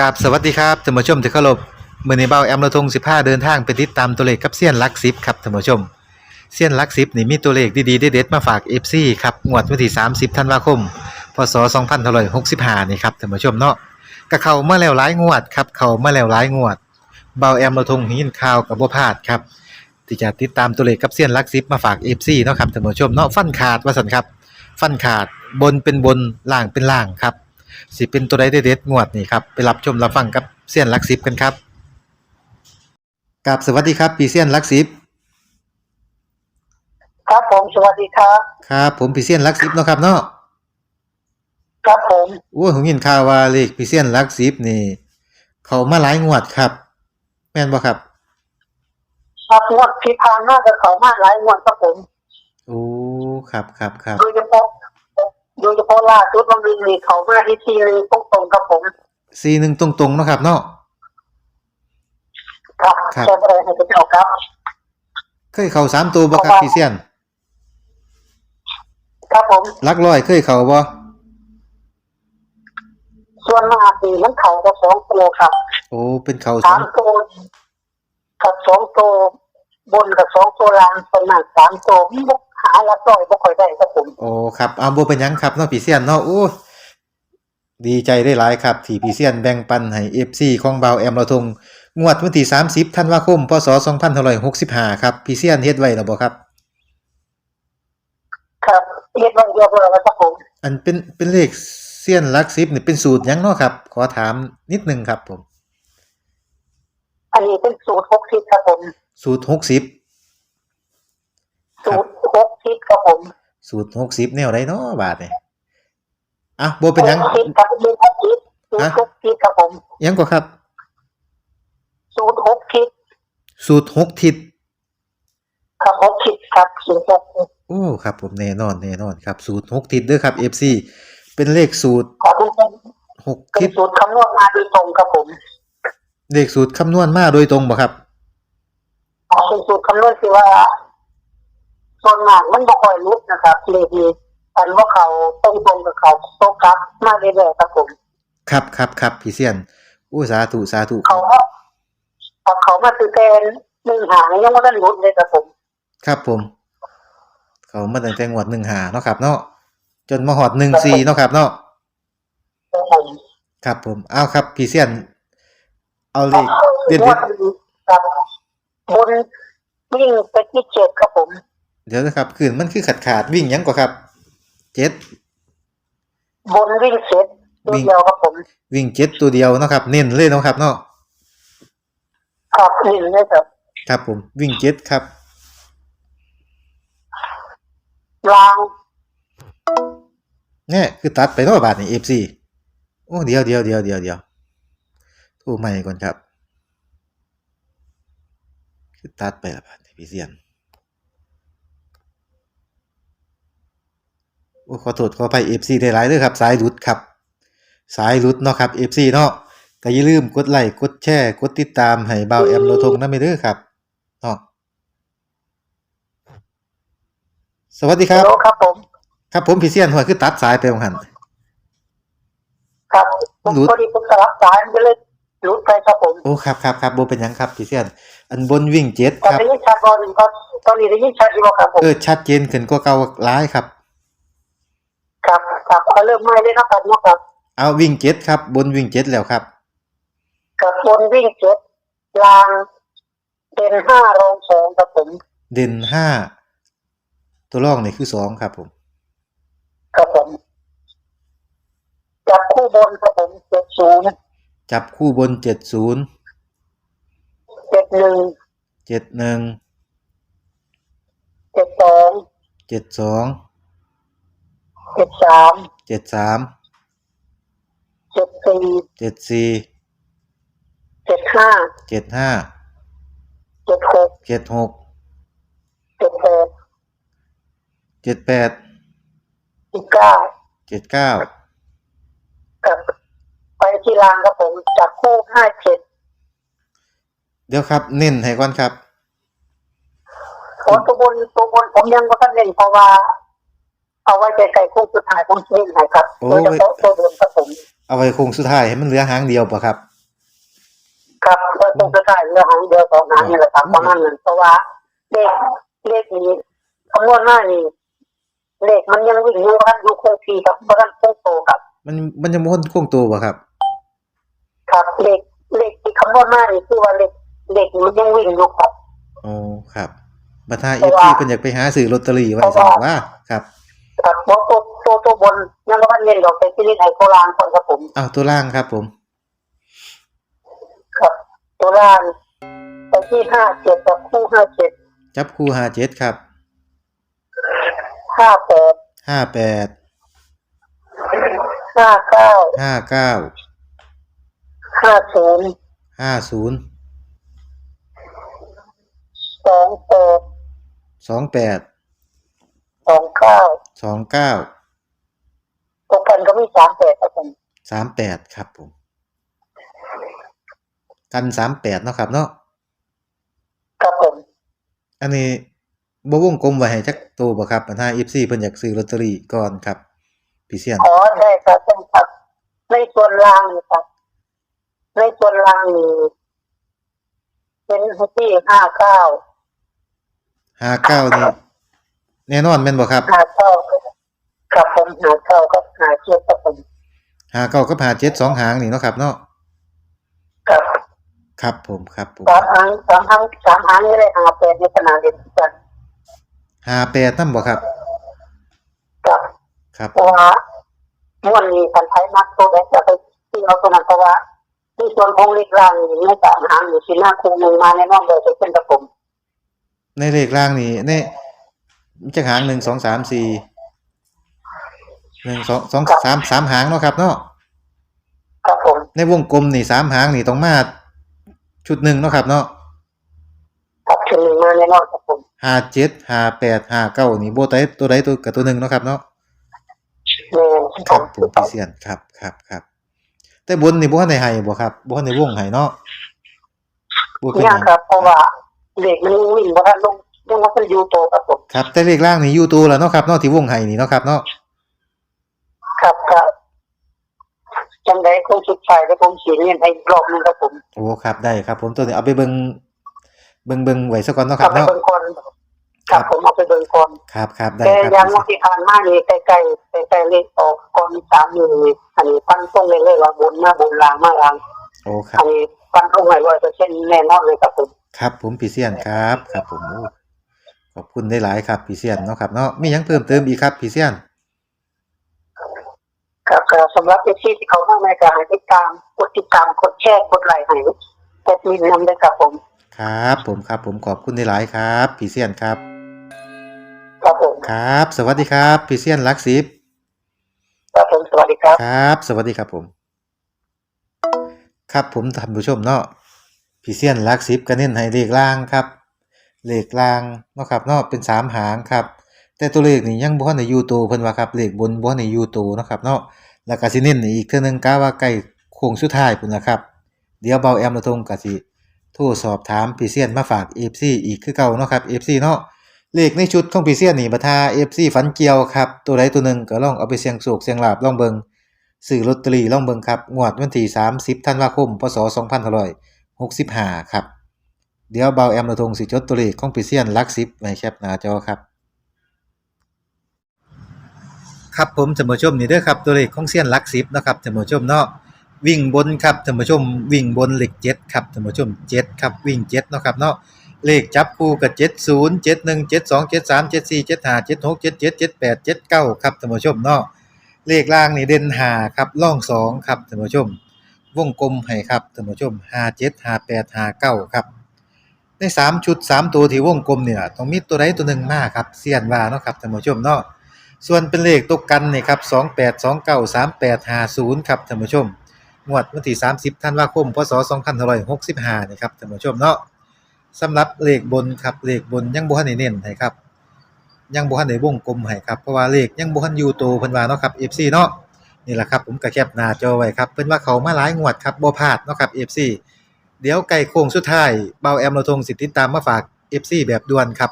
กราบสวัสดีครับท่านผู้ชมที่เคารพมื้อนี้เบาแอมระทง15 เดินทางไปติดตามตัวเลขกับเซียนลัก10ครับท่านผู้ชมเซียนลัก10นี่มีตัวเลขดีๆเด็ดๆมาฝาก FC ครับงวดวันที่ 30 ธันวาคม พศ2565 นี่ครับท่านผู้ชมเนาะก็เข้ามาแล้วหลายงวดครับเข้ามาแล้วหลายงวด เบาแอมระทงหินข่าวกับบ่พลาดครับที่จะติดตามตัวเลขกับเซียนลัก10มาฝาก FC เนาะครับท่านผู้ชมเนาะฟันขาดว่าซั่นครับ ฟันขาดบนเป็นบนล่างเป็นล่างครับ สิเป็นตัวใดเด็ดๆงวดนี่ครับไปรับชมรับฟังกับเซียนหลักสิบกันครับกับสวัสดีครับปีเซียนหลักสิบครับผมสวัสดีครับ ครับ ผมปีเซียนหลักสิบเนาะครับเนาะครับผมโอ้ผมยินข่าวว่าเลขปีเซียนหลักสิบนี่ เขามาหลายงวดครับ แม่นบ่ครับครับงวดที่ผ่านมากับเขามาหลายงวดครับผมโอ้ครับครับครับโดยเฉพาะ โดยเฉพาะล่าสุดวันนึงนี่เขามาที่ทีนึงตรงตรงๆครับผมซีหนึ่งตรงๆเนาะครับเนาะครับครับแชร์อะไรให้เป็นเอาครับเคยเข้าสามตัวบ่ครับปีเซียน ครับผมหลักร้อยเคยเข้าบ่ส่วนมากนี่มันเขากับสองตัวครับ โอ้เป็นเข้าสอสางมตัวกับสองตัวบนกับสองตัวล่างส่วนมากสามตัวมีบ่ หาละต่อยบ่ค่อยได้ครับผมโอ้ครับเอาบ่เป็นหยังครับเนาะปีเซียนเนาะโอ้ดีใจได้หลายครับ ที่ปีเซียนแบ่งปันให้ FC ของเบาแอมเราทงงวดวันที่30ธันวาคมพศ2565ครับปีเซียนเฮ็ดไว้แล้วบ่ครับ ครับเฮ็ดไว้เรียบร้อยแล้วครับผมอันเป็นเป็นเลขเซียนหลัก10นี่เป็นสูตรหยังเนาะครับ ขอถามนิดนึงครับผม อันนี้เป็นสูตรหกทิศครับผมสูตร60 สูตร หกทิศครับผมสูตร60แนวใดเนาะบาดนี่อะบ่เป็นหยังหกทิศครับเป็นหกทิศสูตรหกทิศครับผมหยังก็ครับ สูตรหกทิศสูตรหกทิศครับหกทิศครับสูตรหกทิศโอ้ครับผมแน่นอนแน่นอนครับ สูตรหกทิศเด้อครับ FC เป็นเลขสูตรครับเป็นเป็นหกเป็นทิศสูตรคำนวณมาโดยตรงครับผมเลขสูตรคำนวณมาโดยตรงบ่ครับ เป็นสูตรคำนวณที่ว่า ส่วนมากมันบ่ค่อยรุดนะครับเลขนี้อันว่าเขาตรงตรงๆกับเขาโตกลับมาเรื่อยๆครับผมครับครับครับพี่เซียนอู้สาธุสาธุเขาว่าเอาเขามาคือแทนหนึ่งหางยังไม่ได้รุดเลยครับผม ครับผม เขามาตั้งแต่งวดหนึ่งหาเนาะครับ เนาะจนมาหอดหนึ่งสี่เนาะครับ เนาะครับผมครับผมเอาครับพี่เซียน เอาเลขเด็ดงวดนี้ครับบนวิ่งไปที่เจ็ดครับผมๆ เดี๋ยวนะครับคืนมันคือขาดขาดๆวิ่งหยังกว่าครับเจ็ดบนวิ่งเจ็ดตัวเดียวครับผม วิ่งเจ็ดตัวเดียวเนาะครับ เน้นเลยเนาะครับเนาะครับหนึ่งเลยครับครับผมวิ่งเจ็ดครับรางเนี่ยคือตัดไปเนาะบาทนี่เอฟซีโอ้เดียวเดียวเดียวเดียวเดียวโทรใหม่ก่อนครับ คือตัดไปละบาทนี่พี่เซียน โอ้ขอโทษขอไปเอฟซีได้หลายเด้อครับ สายหลุดครับ สายหลุดเนาะครับเอฟซีเนาะก็อย่าลืมกดไลค์กดแชร์กดติดตามให้เบาแอมโลทงนะไม่เด้อครับเนาะสวัสดีครับโลครับผมครับผมพี่เซียนหัวคือตัดสายไปของหัน ครับผมหลุดพอดีผมสลับสายมันก็เลยหลุดไปครับผมโอ้ครับครับครับโบเป็นหยังครับพี่เซียน อันบนวิ่งเจ็ดตอนครับ นี้ชัดตอนหนึ่งก็ตอนนี้ได้ยินชัดอยู่บ่ครับผมเออชัดเจนขึ้นกว่าเก่าร้ายครับ ครับครับเอาเริ่มใหม่เลยนะครับเนาะครับเอาวิ่งเจ็ดครับ บนวิ่งเจ็ดแล้วครับกับบนวิ่งเจ็ดลางเด่นห้ารองสองครับผม เด่นห้าตัวร่องนี่คือสองครับผมครับผมจับคู่บนครับผมเจ็ดศูนย์จับคู่บนเจ็ดศูนย์เจ็ดหนึ่งเจ็ดหนึ่งเจ็ดสองเจ็ดสอง เจ็ดสามเจ็ดสามเจ็ดสี่เจ็ดสี่เจ็ดห้าเจ็ดห้าเจ็ดหกเจ็ดหกเจ็ดแปดเจ็ดแปดเจ็ดเก้าเจ็ดเก้ากับไปที่รางครับผมจับคู่ห้าเจ็ดเดี๋ยวครับเน้นให้ก่อนครับโอ้ตัวบนตัวบนผมยังไม่ทันเล่นเพราะว่า เอาไว้ใจไก่คู่สุดท้ายผมเล่นให้ครับโอ้โดยยเฉพาะตัวบนครับผมเอาไว้โคงสุดท้ายให้มันเหลือหางเดียวป่ะครับ ครับแล้วคงจะได้เรื่องของเดียวสองหางนี่แหละครับประมาณนั้นเพราะว่าเลขเลขนี้คำนวณมานี่เลขมันยังวิ่งอยู่ครับอยู่คงที่ครับเพราะฉะนั้นคงโตครับ มันมันจะม้วนโค้งตัวบ่ครับ ครับเลขเลขที่คำนวณมานี่คือว่าเลขเลขมันยังวิ่งอยู่ครับอ๋อครับบัตรเพราะ FC ว่าเพิ่นอยากไปหาซื้อลอตเตอรี่ไว้เพราะซั่นว่าว่าครับ ครับเพราะตัวตัวตัวบนยังไม่ทันเรียนดอกเป็นที่นี่ไทยโบราณคนครับผมอ้าวตัวล่างครับผม ครับ ตัวล่างไปที่ห้าเจ็ดกับคู่ห้าเจ็ดจับคู่57ครับห้าแปด58ห้าเก้า59ห้าศูนย์50สองแปด28 สองเก้า29ตัวกันก็มีสามแปดครับผม38ครับผม กัน38เนาะครับเนาะครับผม อันนี้บ่วงกลมไว้ให้จักตัวบ่ครับอันถ้า FC เพิ่นอยากซื้อลอตเตอรี่ก่อนครับ พี่เซียนอ๋อได้ครับใช่ครับ ในส่วนล่างนี่ครับ ในส่วนล่างนี่เป็นที่ห้าเก้า59นี่ แน่นอนแม่นบ่ครับห้าเก้าครับผมหาเก้ากับหาเจ็ดครับผม59กับ57สองหางนี่เนาะครับเนาะครับครับผมครับผมสามหางสามหางสามหางนี่เลยหาแปดในขนาดเดียวกัน58นำบ่ครับ ครับครับเพราะว่าม้วนนี้กันใช้นักตัวแรกจะไปที่เอาตัวนั้นเพราะว่าที่ส่วนของเล็กล่างนี่ในสามหางอยู่ที่หน้าคงหนึ่งมาแน่นอนเลยจะเป็นกระผมในเลขล่างนี่ใน จักหาง1 2 3 4 1 2 2 3 3หางเนาะครับเนาะครับผมในวงกลมนี่สามหางนี่ต้องมาชุดหนึ่งเนาะครับเนาะครับชุดหนึ่งมาแน่นอนครับผมห้าเจ็ดห้าแปดห้าเก้านี่โบไตตัวใดตัวกับตัวหนึ่งเนาะครับเนาะแน่นครับผมพี่เซียนครับครับครับแต่บนนี่บ่ทันได้ให้บ่ครับบ่ทันได้วงให้เนาะบ่เป็นหยายักงครับเพราะว่าเด็กมันวิ่งเพราะท่านลง ยังว่าเป็นยูโตครับผมครับแต่เลขล่างนี่อยู่ตัวแล้วเนาะครับเนาะที่วงให้นี่เนาะครับเนาะครับครับจังไดคงสุดท้ายแล้วผมเสียเงินให้อีกรอบหนึงครับผมโอ้ครับได้ครับ ผมตัวนี้เอาไปเบิ่งเบิ่งเบิ่งไว้ซะก่อนเนาะคกลัรับบไปเนาะ เบิ่งก่อนครับผมเอาไปเบิ่งก่อน ครับครับได้แต่ครับยังพี่ว่าที่ผ่านมานี่ใกล้ๆใกล้ๆเลขออกก่อนสามอยู่นี่อันนี้ฟันตรงเลยเลยว่าบนมาบนล่างมาล่างโอ้ครัอับนนี้ฟันตรงให้ร้อยเปอร์เซ็นต์แน่นอนเลยครับผม ครับผมพี่เซียนครับ ครับผมโอ้ ขอบคุณได้หลายครับ พี่เซียนเนาะครับเนาะมีหยังเพิ่มเติมอีกครับ พี่เซียน ครับครับสำหรับเอซีที่เขาเข้ามาการให้ติดตามกดติดตามกดแชร์กดไลค์ให้กดมีนำด้วยครับผมครับ ผมครับ ผมขอบคุณได้หลายครับ พี่เซียนครับ ครับผมครับ สวัสดีครับ พี่เซียนลักซิบ ครับผมสวัสดีครับ ครับสวัสดีครับผม ครับผมท่านผู้ชมเนาะพี่เซียนลักซิบก็เน้นให้เลขล่างครับ เลขล่างเนาะครับเนาะเป็นสามหางครับแต่ตัวเลขนี่ยังบ่ทันได้อยู่โตวเพิ่นว่าครับเลขบนบ่ทันได้อยู่โตวเนาะครับเนาะแล้วก็สิเน้นอีกเทื่อนึงกะว่าใกล้โค้งสุดท้ายพุ่นล่ะครับเดี๋ยวเบาแอมละทงก็สิโทรสอบถามพี่เซียนมาฝาก FC อีกคือเก่าเนาะครับ FC เนาะเลขในชุดของปีเซียนนี่บัทา FC ฝันเกี่ยวครับตัวใดตัวหนึ่งก็ลองเอาไปเสี่ยงโชคเสี่ยงลาบลองเบิงซื้อลอตเตอรี่ลองเบิงครับงวดวันที่30ธันวาคมพศ2565ครับ เดี๋ยวเบาแอมระทงสิจดตัวเลขของปีเซียนลัก10ไว้แคปหน้าจอครับ ครับผมท่านผู้ชมนี่เด้อครับตัวเลขของเซียนลัก10นะครับท่านผู้ชมเนาะวิ่งบนครับท่านผู้ชมวิ่งบนเลข7ครับท่านผู้ชม7ครับวิ่ง7เนาะครับเนาะเลขจับคู่กับ70 71 72 73 74 75 76 77 78 79ครับท่านผู้ชมเนาะเลขล่างนี่เด่น5ครับร่อง2ครับท่านผู้ชม วงกลมให้ครับท่านผู้ชม57 58 59ครับ ใน3ชุด3ตัวที่วงกลมเนี่ยต้องมีตัวใดตัวหนึ่งมาครับเสียนว่าเนาะครับท่านผู้ชมเนาะส่วนเป็นเลขตกกันนี่ครับ28 29 38 50ครับท่านผู้ชมงวดวันที่30ธันวาคมพศ2565นี่ครับท่านผู้ชมเนาะสำหรับเลขบนครับเลขบนยังบ่ทันได้เน้นให้ครับยังบ่ทันได้วงกลมให้ครับเพราะว่าเลขยังบ่ทันอยู่โตเพิ่นว่าเนาะครับ FC เนาะนี่แหละครับผมก็แคปหน้าจอไว้ครับเพิ่นว่าเขามาหลายงวดครับบ่พลาดเนาะครับ FC เดี๋ยวใกล้โค้งสุดท้ายเบาแอมเราทงสิติดตามมาฝาก FC แบบด่วนครับ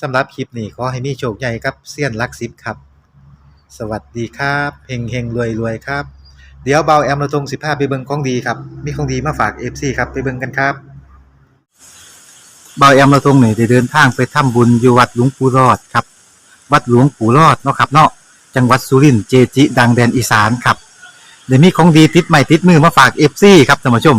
สำหรับคลิปนี้ขอให้มีโชคใหญ่ครับเซียนลัก10ครับ สวัสดีครับเฮงๆรวยๆครับ เดี๋ยวเบาแอมเราตรงสิพาไปเบิงของดีครับ มีของดีมาฝาก FC ครับไปเบิงกันครับเบาแอมเราตรงนี่ได้เดินทางไปทำบุญอยู่วัดหลวงปู่รอดครับ วัดหลวงปู่รอดเนาะครับเนาะจังหวัดสุรินทร์เจจิ ดังแดนอีสานครับเดี๋ยวมีของดีติดใหม่ติดมือมาฝาก FC ครับท่านผู้ชม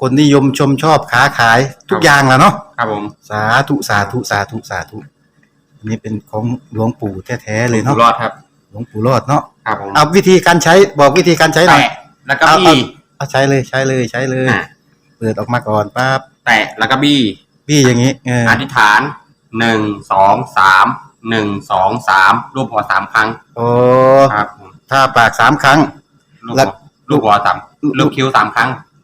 คนนิยมชมชอบค้าขายทุกอย่างแหล้วเนาะครับผม สาธุสาธุสาธุสาธุอันนี้เป็นของหลวงปู่แท้ๆเลยอยู่เนาะ รอดครับ หลวงปู่รอดเนาะ ครับผม เอาวิธีการใช้บอกวิธีการใช้หน่อย แตะแล้วก็เอาบี้ เอาใช้เลยใช้เลยใช้เลย อะ เปิดออกมาก่อนปั๊บแตะแล้วก็บี้พี่อย่างนี้เอออธิษฐานหนึ่งสองสามหนึ่งสองสามรูปหัวสามครั้งโอ้ครับผมถ้าปากสามครั้งลูกแล้หัววลูกหัวสามลูกคิ้วสามครั้ง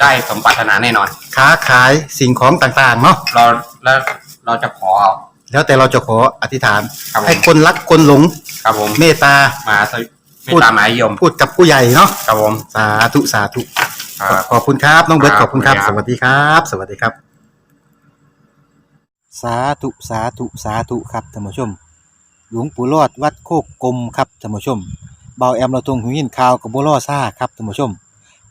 ได้สมปรารถนาแน่นอน ค้าขายสิ่งของต่างๆเนาะเราแล้วเราจะขอเอา แล้วแต่เราจะขออธิษฐาน ครับผม ให้คนรักคนหลงครับผมเมตตา มาสวิไม่ตามหมายยมพูดกับผู้ใหญ่เนาะครับผมสาธุสาธุ ครับ ขอบคุณครับ น้องเบิร์ตคขรับอบคุณครับขอบสคุณครับวัสดีครับ สวัสดีครับ สาธุสาธุสาธุครับท่านผู้ชม หลวงปู่รอดวัดโคกกลมครับท่านผู้ชมเบาแอมเราตรงหูยินข่าวกับบัวล่อซ่าครับท่านผู้ชม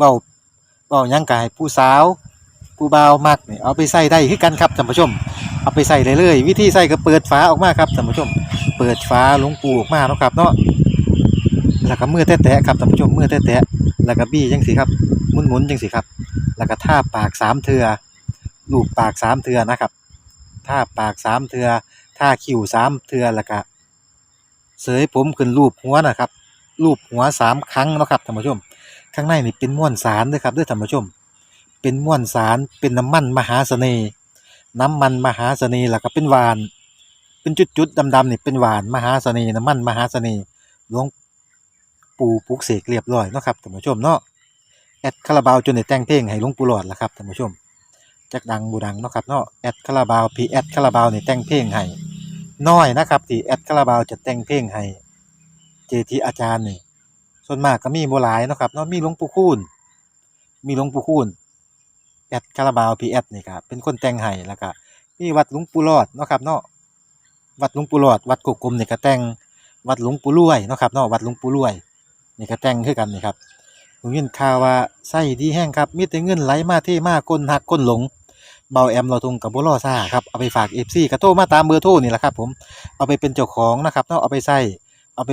เบาเบายังกายผู้สาวผู้บ่าวมักนี่เอาไปใส่ได้คือกันครับท่านผู้ชม เอาไปใส่ได้เลยวิธีใส่ก็เปิดฝาออกมาครับท่านผู้ชม เปิดฝาหลวงปูออกมาเนาะครับเนาะแล้วก็มือแตะๆครับท่านผู้ชมมือแตะๆแล้วก็บี้จังสิครับหมุนๆจังสิครับ แล้วก็ท่าปากสามเทือลูบปากสามเทือนะครับท่าปากสามเทือท่าคิ้วสามเทือแล้วก็เสยผมขึ้นรูปหัวนะครับรูปหัวสามครั้งนะครับท่านผู้ชม ข้างในนี่เป็นม้วนสารด้วยครับด้วยท่านผู้ชม เป็นม้วนสารเป็นน้ำมันมหาเสน่ห์น้ำมันมหาเสน่ห์แล้วก็เป็นหวาน เป็นจุดๆดำๆนี่เป็นหวานมหาเสน่ห์น้ำมันมหาเสน่ห์หลวงปู่ปลุกเสกเรียบร้อยเนาะครับท่านผู้ชมเนาะแอดคาราบาวจนได้แต่งเพลงให้หลวงปู่หลอดละครับท่านผู้ชมจักดังบูดังเนาะครับเนาะแอดคาราบาวพีแอดคาราบาวนี่แต่งเพลงให้น้อยนะครับที่แอดคาราบาวจะแต่งเพลงให้เจทีอาจารย์นี่ ส่วนมากก็มีบ่หลายเนาะครับเนาะมีหลวงปู่คูณมีหลวงปู่คูณแอดคาราบาวพีแอดนี่ครับเป็นคนแต่งให้แล้วก็มีวัดหลวงปู่รอดเนาะครับเนาะวัดหลวงปู่รอด วัดกกกลมนี่ก็แต่งวัดหลวงปู่รวยเนาะครับเนาะวัดหลวงปู่รวยนี่ก็แต่งคือกันนี่ครับผมยินข่าวว่าไส้ดีแห้งครับมีแต่เงินไหลมาเทมาคนหักคนหลงเบาแอมเราทงกับบ่รอซ่าครับเอาไปฝาก FC ก็โทรมาตามเบอร์โทรนี่แหละครับผมเอาไปเป็นเจ้าของนะครับเนาะเอาไปใส่เอาไป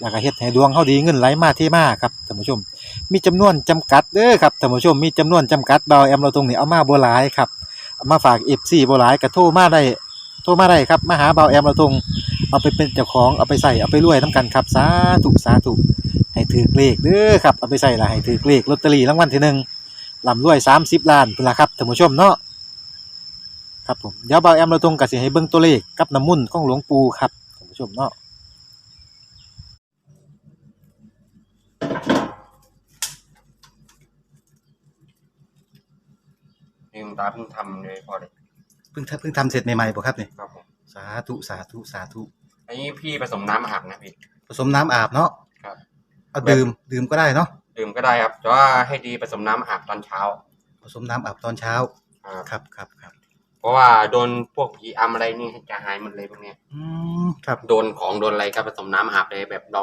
แล้วก็เฮ็ดให้ดวงเฮาดีเงินไหลมาเทมาครับท่านผู้ชม มีจำนวนจำกัดเด้อครับท่านผู้ชมมีจำนวนจำกัดเบาแอมเราตรงนี้เอามาบ่หลายครับเอามาฝาก FC บ่หลายก็โทรมาได้โทรมาได้ครับมาหาเบาแอมเราตรงเอาไปเป็นเจ้าของเอาไปใส่เอาไปรวยนํกันครับสาธุสาธุให้ถือเลขเด้อครับเอาไปใส่ละให้ถือเลขลอตเตอรี่รางวัลที่หนึ่งลำรวย 30 ล้านพุ่นละครับท่านผู้ชมเนาะครับผมเดี๋ยวเบาแอมเราตรงกับสิให้เบิ่งตัวเลขกับน้ำมุ่นของหลวงปู่ครับท่านผู้ชมเนาะ ตาเพิ่งทำเลยพอเลยเพิ่งเพิ่งทำเสร็จใหม่ๆบ่ครับนี่ครับผมสาธุสาธุสาธุอันนี้พี่ผสมน้ำอาบนะพี่ ผสมน้ำอาบเนาะครับ เอาดื่มดื่มก็ได้เนาะดื่มก็ได้ครับแต่ว่าให้ดีผสมน้ำอาบตอนเช้า ผสมน้ำอาบตอนเช้าครับครับครับครับเพราะว่าโดนพวกผีอำอะไรนี่จะหายหมดเลยพวกเนี้ยอืมครับโดนของโดนอะไรก็ผสมน้ำอาบเลยแบบเรา